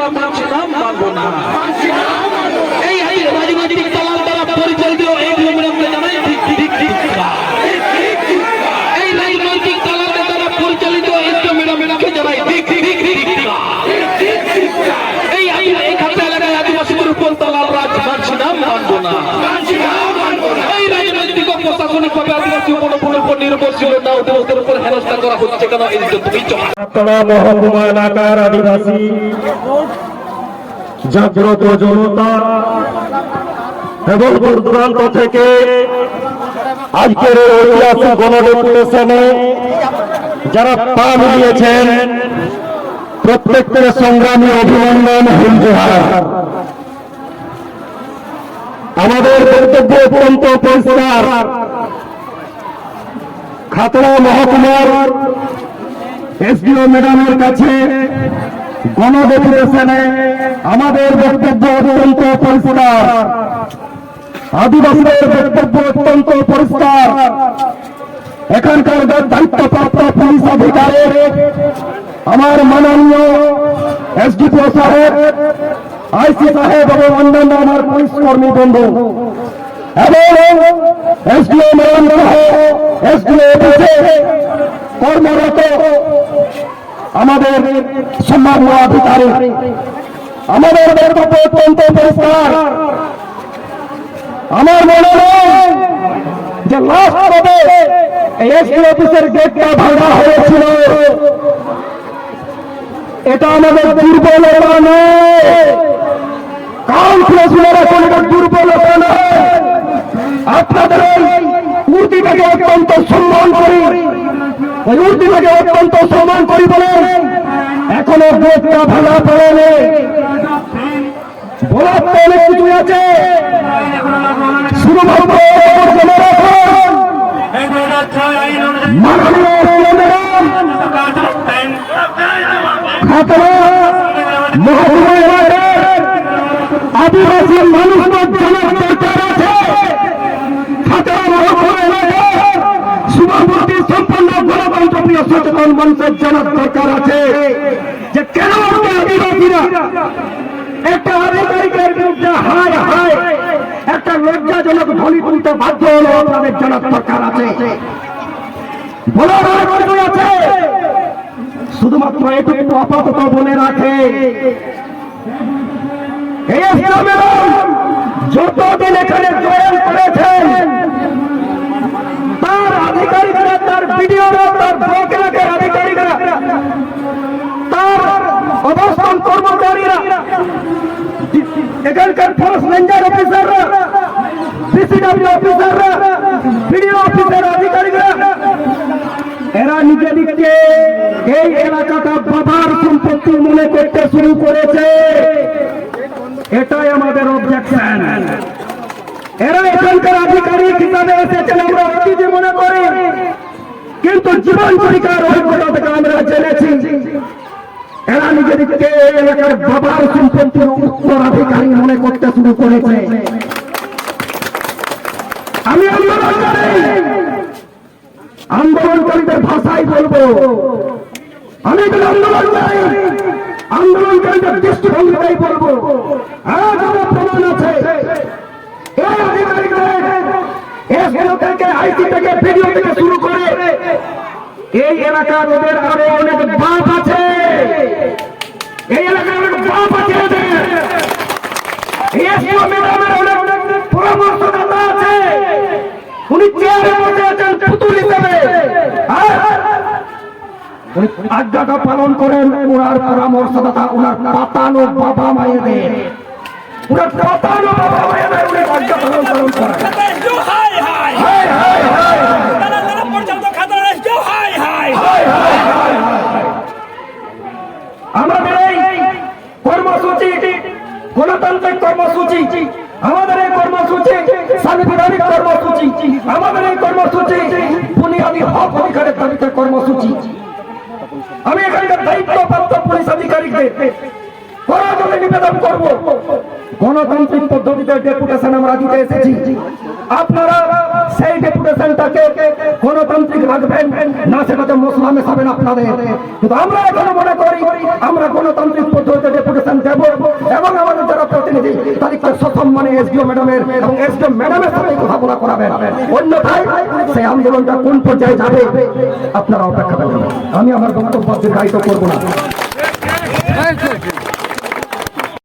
আমরা মানছি না মানবো না। এই এই রাজনৈতিক দলাল দ্বারা পরিচালিত এই প্রোগ্রামকে জানাই ঠিক ঠিক ঠিক এই রাজনৈতিক দলালের দ্বারা পরিচালিত দলাল উপর নির্ভরশীল না ওদের জাগ্রত জনতা এবং দূর দূরান্ত থেকে আজকের ঐতিহাসিক যারা পা মিলিয়েছেন প্রত্যেকের সংগ্রামী অভিনন্দন হিন্দুহার আমাদের বক্তব্য অত্যন্ত পরিষ্কার। খাতড়া মহকুমার এসডিও ম্যাডামের কাছে গণডেপুটেশনে আমাদের বক্তব্য অত্যন্ত পরিষ্কার। আদিবাসীদের বক্তব্য অত্যন্ত পরিষ্কার। এখানকার দায়িত্বপ্রাপ্ত পুলিশ আধিকারিক আমার মাননীয় এসডিপিও সাহেব, আইসি সাহেব এবং অন্যান্য আমার পুলিশ কর্মী বন্ধু এবং এসডিও ম্যাডাম সহ এসডিও কর্মরত আমাদের সম্মানীয় আধিকারিক আমাদের বক্তব্য অত্যন্ত পরিষ্কার আমার মনে হয় যে লাস্ট কবে এসপি অফিসের গেটটা ভাঙা হয়েছিল এটা আমাদের দুর্বলতা নয় কাউন্সিলরা কোন দুর্বলতা নয় আপনাদের এই মূর্তিটাকে অত্যন্ত সম্মান করি মূর্তিটাকে অত্যন্ত সম্মান করি বলে এখনও গেটটা ভাঙা এলাকার আদিবাসী মানুষদের জানার দরকার আছে খাতড়া মহকুমা এলাকার শুভমূর্তি সম্পন্ন গণতন্ত্রপ্রিয় সচেতন মানুষের জানার দরকার আছে যে কেন আদিবাসীরা একটা আধিকারিকের বিরুদ্ধে হায় হায় একটা লজ্জাজনক ধ্বনি তুলতে বাধ্য হলো আপনাদের জানার দরকার আছে। আছে। শুধুমাত্র এটুকু আপাতত বলে রাখে। এই ইসলামের অবস্থান কর্মচারীরা, এখানকার ফরেস্ট রেঞ্জার অফিসাররা সিসিডব্লিউ অফিসাররা বিডিও অফিসার আধিকারিকরা, এরা নিজেদেরকে এই এলাকাটা বাবার সম্পত্তি মনে করতে শুরু করেছে। এটাই আমাদের অবজেকশন এরা এখানকার আধিকারিক হিসাবে এসেছেন, আমরা অতীতে মনে করি। কিন্তু জীবন পরিকার অভিজ্ঞতা থেকে আমরা জেনেছি। এরা নিজেদেরকে এলাকার বাবার সম্পত্তির উত্তরাধিকারী মনে করতে শুরু করেছে। আমি আন্দোলনকারীদের ভাষাই বলব। আমি আন্দোলনকারী আন্দোলনকারীদের দৃষ্টিভঙ্গিটাই বলব। প্রমাণ আছে। এই এই এলাকার ওদের আরও অনেক বাপ আছে এই এলাকার অনেক বাপ আছে ওদের এসপিও ম্যাডামের অনেক অনেক পরামর্শদাতা আছে উনি চেয়ারে বসে আছেন পুতুল হিসেবে আর উনি আজ্ঞাটা পালন করেন ওনার পরামর্শদাতা, ওনার পাতানো বাবা মায়েদের। ওনার পাতানো বাবা মায়েদের উনি আজ্ঞা পালন করেন Go high, high! হায় হায় হায় তারা তারা পর্যন্ত খাতার go high, high! হায় হায় হায় হায় আমাদের এই কর্মসূচি গণতান্ত্রিক কর্মসূচি আমাদের এই কর্মসূচি সাংবিধানিক কর্মসূচি আমাদের এই কর্মসূচি, বুনিয়াদী হক অধিকারের দাবিতে কর্মসূচি। আমি এখানকার দায়িত্বপ্রাপ্ত পুলিশ আধিকারিকদের জন্য নিবেদন করব। গণতান্ত্রিক পদ্ধতিতে ডেপুটেশন আমরা দিতে এসেছি। আপনারা সেই ডেপুটেশনটাকে গণতান্ত্রিক রাখবেন। না সেটাতে মশলা মেশাবেন আপনাদের। কিন্তু আমরা এখনও মনে করি, আমরা গণতান্ত্রিক পদ্ধতিতে ডেপুটেশন দেব এবং আমাদের যারা প্রতিনিধি তাদেরকে সসম্মানে এসডিও ম্যাডামের এবং এসডিও ম্যাডামের সাথে কথা বলা করাবেন। অন্যথায় সেই আন্দোলনটা কোন পর্যায়ে যাবে, আপনারা অপেক্ষা করবেন আমি আমার বক্তব্য দীর্ঘায়িত করব না।